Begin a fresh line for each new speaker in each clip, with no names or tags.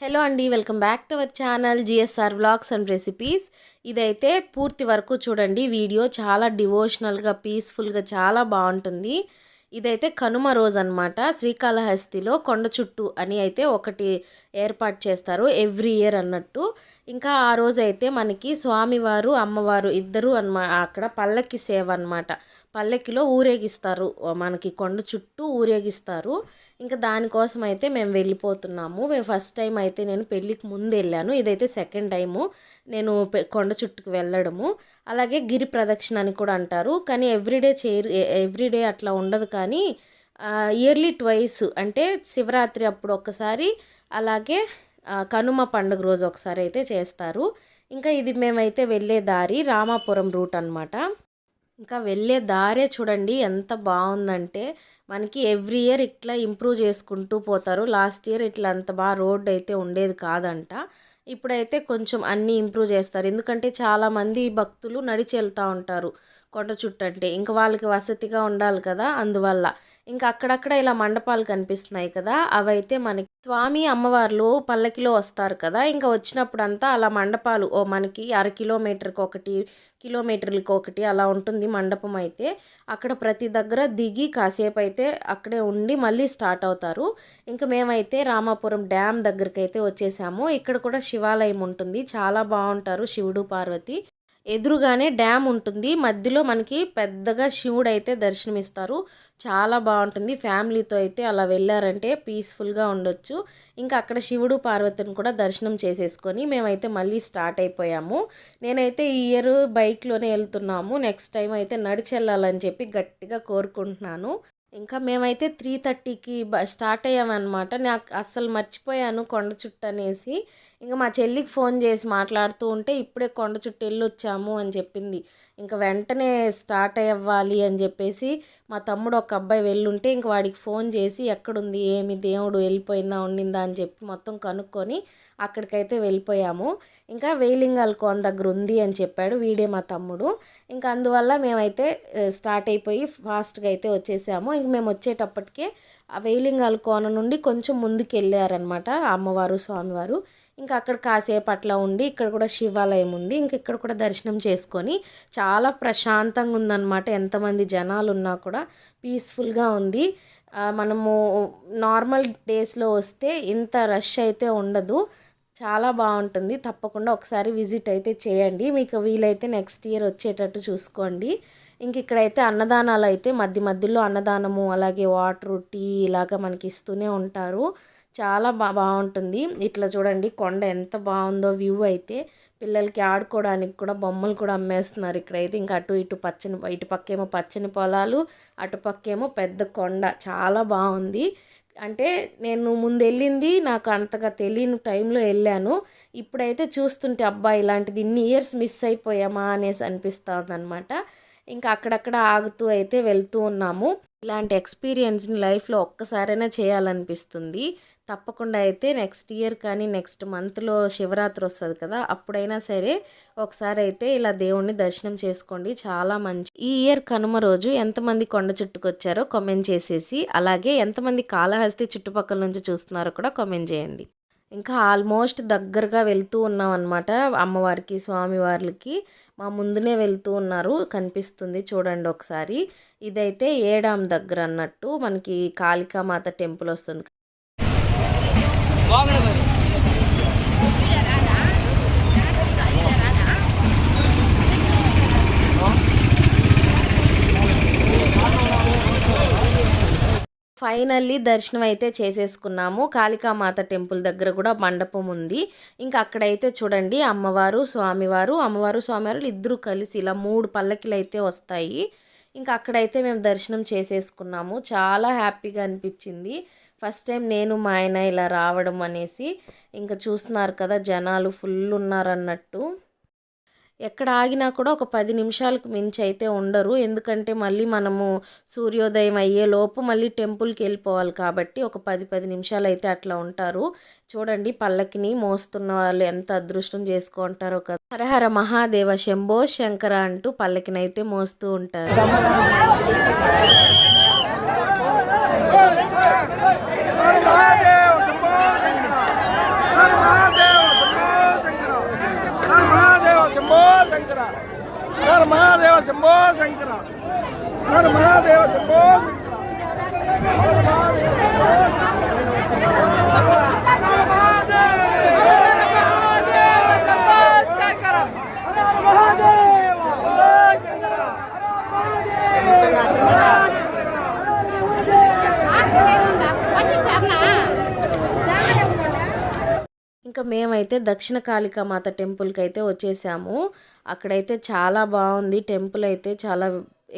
Hello అండి welcome back to our channel GSR vlogs and recipes. ఇదైతే పూర్తి వరకు చూడండి వీడియో చాలా డివోషనల్గా పీస్ఫుల్గా చాలా బాగుంటుంది. ఇదైతే కనుమ రోజు అనమాట శ్రీకాళహస్తిలో కొండ చుట్టూ అని అయితే ఒకటి ఏర్పాటు చేస్తారు ఎవ్రీ ఇయర్ అన్నట్టు. ఇంకా ఆ రోజు అయితే మనకి స్వామివారు అమ్మవారు ఇద్దరు అన్మా అక్కడ పల్లకి సేవ అనమాట పల్లకిలో ఊరేగిస్తారు. మనకి కొండ చుట్టూ ఊరేగిస్తారు. ఇంకా దానికోసం అయితే మేము వెళ్ళిపోతున్నాము. మేము ఫస్ట్ టైం అయితే నేను పెళ్ళికి ముందు వెళ్ళాను ఇదైతే సెకండ్ టైము నేను కొండ చుట్టుకు వెళ్ళడము. అలాగే గిరి ప్రదక్షిణ అని కూడా అంటారు. కానీ ఎవ్రీడే చేయరు ఎవ్రీడే అట్లా ఉండదు కానీ ఇయర్లీ ట్వైస్ అంటే శివరాత్రి అప్పుడు ఒక్కసారి అలాగే కనుమ పండుగ రోజు ఒకసారి అయితే చేస్తారు. ఇంకా ఇది మేమైతే వెళ్ళే దారి రామాపురం రూట్ అన్నమాట. ఇంకా వెళ్ళే దారే చూడండి ఎంత బాగుందంటే మనకి ఎవ్రీ ఇయర్ ఇట్లా ఇంప్రూవ్ చేసుకుంటూ పోతారు. లాస్ట్ ఇయర్ ఇట్లా అంత బాగా రోడ్ అయితే ఉండేది కాదంట. ఇప్పుడైతే కొంచెం అన్నీ ఇంప్రూవ్ చేస్తారు. ఎందుకంటే చాలామంది భక్తులు నడిచి వెళ్తూ ఉంటారు. కొండ చుట్టంటే. ఇంకా వాళ్ళకి వసతిగా ఉండాలి కదా అందువల్ల. ఇంకా అక్కడక్కడ ఇలా మండపాలు కనిపిస్తున్నాయి కదా అవైతే మనకి స్వామి అమ్మవార్లు పల్లకిలో వస్తారు కదా ఇంకా వచ్చినప్పుడంతా అలా మండపాలు ఓ మనకి అర కిలోమీటర్కి ఒకటి కిలోమీటర్లకి ఒకటి అలా ఉంటుంది మండపం అయితే. అక్కడ ప్రతి దగ్గర దిగి కాసేపు అయితే అక్కడే ఉండి మళ్ళీ స్టార్ట్ అవుతారు. ఇంకా మేమైతే రామాపురం డ్యామ్ దగ్గరికి అయితే వచ్చేసాము. ఇక్కడ కూడా శివాలయం ఉంటుంది. చాలా బాగుంటారు శివుడు పార్వతి. ఎదురుగానే డ్యామ్ ఉంటుంది. మధ్యలో మనకి పెద్దగా శివుడు అయితే దర్శనమిస్తారు. చాలా బాగుంటుంది. ఫ్యామిలీతో అయితే అలా వెళ్ళారంటే పీస్ఫుల్గా ఉండొచ్చు. ఇంకా అక్కడ శివుడు పార్వతిని కూడా దర్శనం చేసేసుకొని మేమైతే మళ్ళీ స్టార్ట్ అయిపోయాము. నేనైతే ఈ ఇయర్ బైక్లోనే వెళ్తున్నాము. నెక్స్ట్ టైం అయితే నడిచి వెళ్ళాలని చెప్పి గట్టిగా కోరుకుంటున్నాను. ఇంకా మేమైతే త్రీ థర్టీకి బ స్టార్ట్ అయ్యామన్నమాట. నాకు అస్సలు మర్చిపోయాను కొండ చుట్టు అనేసి. ఇంకా మా చెల్లికి ఫోన్ చేసి మాట్లాడుతూ ఉంటే ఇప్పుడే కొండ చుట్టూ వెళ్ళొచ్చాము అని చెప్పింది. ఇంకా వెంటనే స్టార్ట్ అవ్వాలి అని చెప్పేసి మా తమ్ముడు ఒక అబ్బాయి వెళ్ళుంటే ఇంక వాడికి ఫోన్ చేసి ఎక్కడుంది? ఏమి? దేవుడు వెళ్ళిపోయిందా? ఉండిందా? అని చెప్పి మొత్తం కనుక్కొని అక్కడికైతే వెళ్ళిపోయాము. ఇంకా వేలింగల్ కోన్ దగ్గర ఉంది అని చెప్పాడు వీడే మా తమ్ముడు. ఇంకా అందువల్ల మేమైతే స్టార్ట్ అయిపోయి ఫాస్ట్గా అయితే వచ్చేసాము. ఇంక మేము వచ్చేటప్పటికే ఆ వేలింగల్ కోన నుండి కొంచెం ముందుకు వెళ్ళారనమాట అమ్మవారు స్వామివారు. ఇంకా అక్కడ కాసేపు అట్లా ఉండి ఇక్కడ కూడా శివాలయం ఉంది. ఇంక ఇక్కడ కూడా దర్శనం చేసుకొని చాలా ప్రశాంతంగా ఉందన్నమాట. ఎంతమంది జనాలు ఉన్నా కూడా పీస్ఫుల్గా ఉంది. మనము నార్మల్ డేస్లో వస్తే ఇంత రష్ అయితే ఉండదు. చాలా బాగుంటుంది. తప్పకుండా ఒకసారి విజిట్ అయితే చేయండి. మీకు వీలైతే నెక్స్ట్ ఇయర్ వచ్చేటట్టు చూసుకోండి. ఇంక ఇక్కడైతే అన్నదానాలు అయితే మధ్య మధ్యలో అన్నదానము అలాగే వాటర్ టీ ఇలాగ మనకి ఇస్తూనే ఉంటారు. చాలా బా బాగుంటుంది. ఇట్లా చూడండి కొండ ఎంత బాగుందో వ్యూ అయితే. పిల్లలకి ఆడుకోవడానికి కూడా బొమ్మలు కూడా అమ్మేస్తున్నారు ఇక్కడైతే. ఇంకా అటు ఇటు పచ్చని ఇటు పక్కేమో పచ్చని పొలాలు అటు పక్కేమో పెద్ద కొండ. చాలా బాగుంది. అంటే నేను ముందు వెళ్ళింది నాకు అంతగా తెలియని టైంలో వెళ్ళాను ఇప్పుడైతే చూస్తుంటే అబ్బా ఇలాంటిది ఇన్ని ఇయర్స్ మిస్ అయిపోయామా అనేసి అనిపిస్తుంది అనమాట ఇంకా అక్కడక్కడ ఆగుతూ అయితే వెళ్తూ ఉన్నాము. ఇలాంటి ఎక్స్పీరియన్స్ని లైఫ్లో ఒక్కసారైనా చేయాలనిపిస్తుంది. తప్పకుండా అయితే నెక్స్ట్ ఇయర్ కానీ నెక్స్ట్ మంత్లో శివరాత్రి వస్తుంది కదా అప్పుడైనా సరే ఒకసారి అయితే ఇలా దేవుణ్ణి దర్శనం చేసుకోండి. చాలా మంచి ఈ ఇయర్ కనుమ రోజు ఎంతమంది కొండ చుట్టుకు వచ్చారో కామెంట్ చేసేసి అలాగే ఎంతమంది కాళహస్తి చుట్టుపక్కల నుంచి చూస్తున్నారో కూడా కామెంట్ చేయండి. ఇంకా ఆల్మోస్ట్ దగ్గరగా వెళ్తూ ఉన్నాం అనమాట అమ్మవారికి స్వామివార్లకి. మా ముందునే వెళ్తూ ఉన్నారు కనిపిస్తుంది చూడండి ఒకసారి. ఇదైతే ఏడాం దగ్గర అన్నట్టు మనకి కాళికామాత టెంపుల్ వస్తుంది. ఫైనల్లీ దర్శనం అయితే చేసేసుకున్నాము. కాళికామాత టెంపుల్ దగ్గర కూడా మండపం ఉంది. ఇంకా అక్కడైతే చూడండి అమ్మవారు స్వామివారు. అమ్మవారు స్వామివారు ఇద్దరు కలిసి ఇలా మూడు పల్లకిలు అయితే వస్తాయి. ఇంకా అక్కడైతే మేము దర్శనం చేసేసుకున్నాము. చాలా హ్యాపీగా అనిపించింది. ఫస్ట్ టైం నేను మా ఆయన ఇలా రావడం అనేసి ఇంకా చూస్తున్నారు కదా జనాలు ఫుల్ ఉన్నారన్నట్టు. ఎక్కడ ఆగినా కూడా ఒక పది నిమిషాలకు మించి అయితే ఉండరు. ఎందుకంటే మళ్ళీ మనము సూర్యోదయం అయ్యే లోపు మళ్ళీ టెంపుల్కి వెళ్ళిపోవాలి కాబట్టి ఒక పది పది నిమిషాలు అయితే అట్లా ఉంటారు. చూడండి పల్లకిని మోస్తున్న వాళ్ళు ఎంత అదృష్టం చేసుకుంటారో కదా. హరహర మహాదేవ శంభో శంకర అంటూ పల్లకినైతే మోస్తూ ఉంటారు
మహాదేవ శంభో శంకర శంభో శంకర హర మహాదేవ శంభో శంకర
ఇంకా మేమైతే దక్షిణ కాళికా మాత టెంపుల్కి అయితే వచ్చేసాము. అక్కడైతే చాలా బాగుంది. టెంపుల్ అయితే చాలా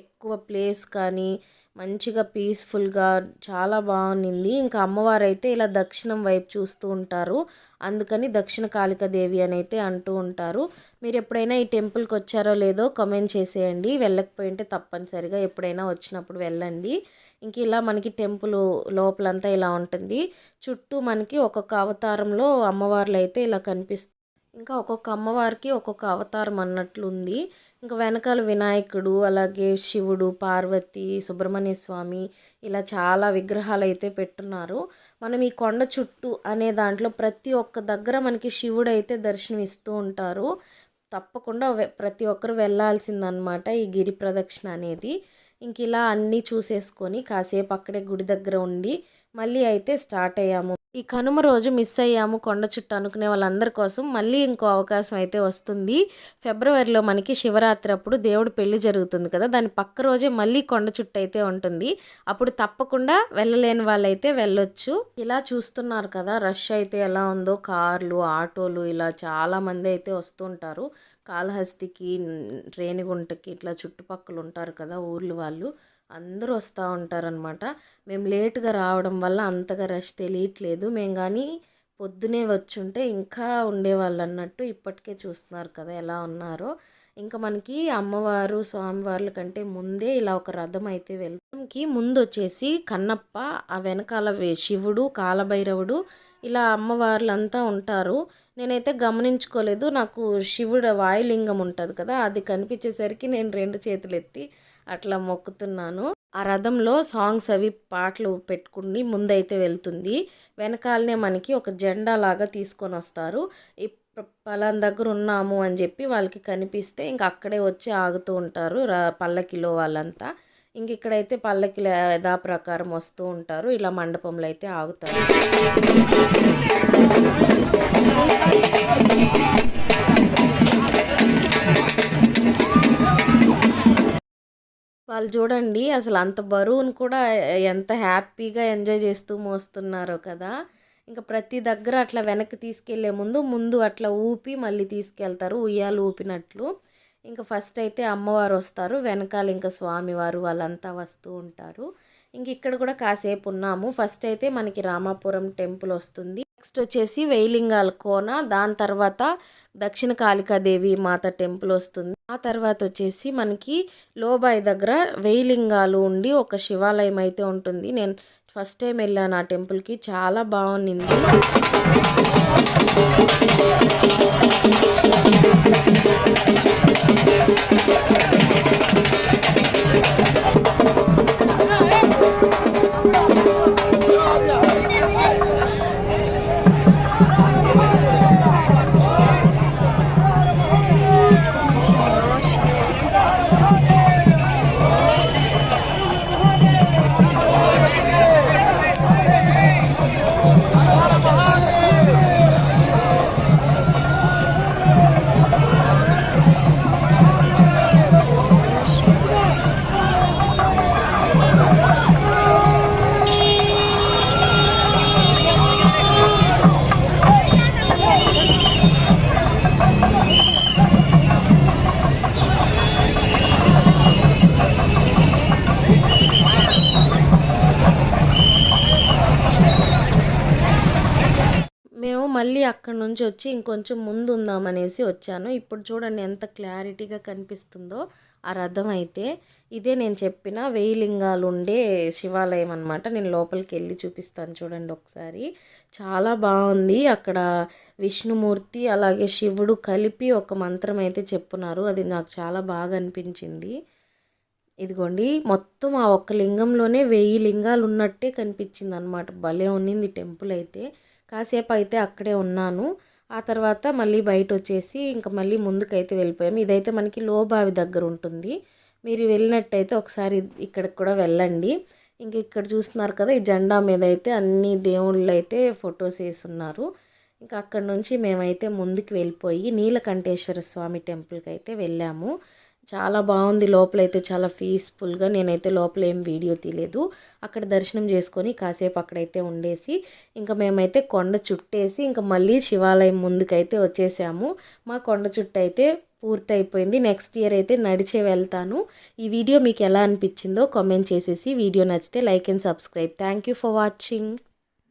ఎక్కువ ప్లేస్ కానీ మంచిగా పీస్ఫుల్గా చాలా బాగుంది ఇంకా అమ్మవారు అయితే ఇలా దక్షిణం వైపు చూస్తూ ఉంటారు. అందుకని దక్షిణ కాళికాదేవి అని అయితే అంటూ ఉంటారు. మీరు ఎప్పుడైనా ఈ టెంపుల్కి వచ్చారో లేదో కమెంట్ చేసేయండి. వెళ్ళకపోయింటే తప్పనిసరిగా ఎప్పుడైనా వచ్చినప్పుడు వెళ్ళండి. ఇంక ఇలా మనకి టెంపుల్ లోపలంతా ఇలా ఉంటుంది. చుట్టూ మనకి ఒక్కొక్క అవతారంలో అమ్మవార్లు అయితే ఇలా కనిపిస్తుంది ఇంకా ఒక్కొక్క అమ్మవారికి ఒక్కొక్క అవతారం అన్నట్లుంది. ఇంకా వెనకాల వినాయకుడు అలాగే శివుడు పార్వతి సుబ్రహ్మణ్య స్వామి ఇలా చాలా విగ్రహాలు అయితే పెట్టున్నారు. మనం ఈ కొండ చుట్టూ అనే దాంట్లో ప్రతి ఒక్క దగ్గర మనకి శివుడు అయితే దర్శనం ఇస్తూ ఉంటారు. తప్పకుండా ప్రతి ఒక్కరు వెళ్ళాల్సిందనమాట ఈ గిరి ప్రదక్షిణ అనేది. ఇంక ఇలా అన్నీ చూసేసుకొని కాసేపు అక్కడే గుడి దగ్గర ఉండి మళ్ళీ అయితే స్టార్ట్ అయ్యాము. ఈ కనుమ రోజు మిస్ అయ్యాము కొండ చుట్టూ అనుకునే వాళ్ళందరి కోసం. మళ్ళీ ఇంకో అవకాశం అయితే వస్తుంది. ఫిబ్రవరిలో మనకి శివరాత్రి అప్పుడు దేవుడు పెళ్ళి జరుగుతుంది కదా. దాని పక్క రోజే మళ్ళీ కొండ చుట్టూ అయితే ఉంటుంది. అప్పుడు తప్పకుండా వెళ్ళలేని వాళ్ళైతే వెళ్ళొచ్చు. ఇలా చూస్తున్నారు కదా రష్ అయితే ఎలా ఉందో కార్లు ఆటోలు ఇలా చాలామంది అయితే అయితే వస్తుంటారు కాళహస్తికి రేణిగుంటకి ఇట్లా చుట్టుపక్కల ఉంటారు కదా ఊర్లు వాళ్ళు. అందరూ వస్తూ ఉంటారనమాట మేము లేటుగా రావడం వల్ల అంతగా రష్ తెలియట్లేదు. మేము కానీ పొద్దునే వచ్చుంటే ఇంకా ఉండేవాళ్ళు అన్నట్టు ఇప్పటికే చూస్తున్నారు కదా ఎలా ఉన్నారో. ఇంకా మనకి అమ్మవారు స్వామివార్ల కంటే ముందే ఇలా ఒక రథం అయితే వెళ్తాంకి ముందు వచ్చేసి కన్నప్ప ఆ వెనకాల శివుడు కాలభైరవుడు ఇలా అమ్మవార్లంతా ఉంటారు. నేనైతే గమనించుకోలేదు. నాకు శివుడు వాయులింగం ఉంటుంది కదా అది కనిపించేసరికి నేను రెండు చేతులు ఎత్తి అట్లా మొక్కుతున్నాను. ఆ రథంలో సాంగ్స్ అవి పాటలు పెట్టుకుని ముందైతే వెళ్తుంది. వెనకాలనే మనకి ఒక జెండా లాగా తీసుకొని వస్తారు. ఈ ప- దగ్గర ఉన్నాము అని చెప్పి వాళ్ళకి కనిపిస్తే ఇంక అక్కడే వచ్చి ఆగుతూ ఉంటారు పల్లకిలో వాళ్ళంతా. ఇంక ఇక్కడైతే పల్లకిల యథా ప్రకారం వస్తూ ఉంటారు. ఇలా మండపంలో అయితే ఆగుతారు. వాళ్ళు చూడండి అసలు అంత బరువును కూడా ఎంత హ్యాపీగా ఎంజాయ్ చేస్తూ మోస్తున్నారో కదా. ఇంకా ప్రతి దగ్గర అట్లా వెనక్కి తీసుకెళ్ళే ముందు ముందు అట్లా ఊపి మళ్ళీ తీసుకెళ్తారు ఉయ్యాలు ఊపినట్లు. ఇంకా ఫస్ట్ అయితే అమ్మవారు వస్తారు వెనకాల ఇంకా స్వామివారు వాళ్ళంతా వస్తూ ఉంటారు. ఇంక ఇక్కడ కూడా కాసేపు ఉన్నాము. ఫస్ట్ అయితే మనకి రామాపురం టెంపుల్ వస్తుంది. నెక్స్ట్ వచ్చేసి వేయిలింగాల కోన దాని తర్వాత దక్షిణ కాళికాదేవి మాత టెంపుల్ వస్తుంది. ఆ తర్వాత వచ్చేసి మనకి లోబాయి దగ్గర వేయిలింగాలు ఉండి ఒక శివాలయం అయితే ఉంటుంది నేను ఫస్ట్ టైం వెళ్ళాను ఆ టెంపుల్కి చాలా బాగుండింది you. మళ్ళీ అక్కడి నుంచి వచ్చి ఇంకొంచెం ముందు ఉందామనేసి వచ్చాను. ఇప్పుడు చూడండి ఎంత క్లారిటీగా కనిపిస్తుందో ఆ రథం అయితే. ఇదే నేను చెప్పిన వెయ్యి లింగాలు ఉండే శివాలయం అనమాట నేను లోపలికి వెళ్ళి చూపిస్తాను చూడండి ఒకసారి. చాలా బాగుంది. అక్కడ విష్ణుమూర్తి అలాగే శివుడు కలిపి ఒక మంత్రం అయితే చెప్పున్నారు. అది నాకు చాలా బాగా అనిపించింది. ఇదిగోండి మొత్తం ఆ ఒక్క లింగంలోనే వెయ్యి లింగాలు ఉన్నట్టే కనిపించింది అనమాట భలే ఉన్నింది టెంపుల్ అయితే. కాసేపు అయితే అక్కడే ఉన్నాను. ఆ తర్వాత మళ్ళీ బయట వచ్చేసి ఇంకా మళ్ళీ ముందుకైతే వెళ్ళిపోయాము. ఇదైతే మనకి లోబావి దగ్గర ఉంటుంది మీరు వెళ్ళినట్టయితే ఒకసారి ఇక్కడికి కూడా వెళ్ళండి. ఇంక ఇక్కడ చూస్తున్నారు కదా ఈ జెండా మీద అయితే అన్ని దేవుళ్ళు అయితే ఫొటోస్ వేసున్నారు. ఇంకా అక్కడ నుంచి మేమైతే ముందుకు వెళ్ళిపోయి నీలకంఠేశ్వర స్వామి టెంపుల్కి అయితే వెళ్ళాము. చాలా బాగుంది లోపలైతే చాలా పీస్ఫుల్గా. నేనైతే లోపల ఏం వీడియో తీయలేదు. అక్కడ దర్శనం చేసుకొని కాసేపు అక్కడైతే ఉండేసి ఇంకా మేమైతే కొండ చుట్టేసి ఇంకా మళ్ళీ శివాలయం ముందుకైతే వచ్చేసాము. మా కొండ చుట్టూ అయితే పూర్తి అయిపోయింది నెక్స్ట్ ఇయర్ అయితే నడిచే వెళ్తాను. ఈ వీడియో మీకు ఎలా అనిపించిందో కామెంట్ చేసేసి వీడియో నచ్చితే like and subscribe. Thank you for watching.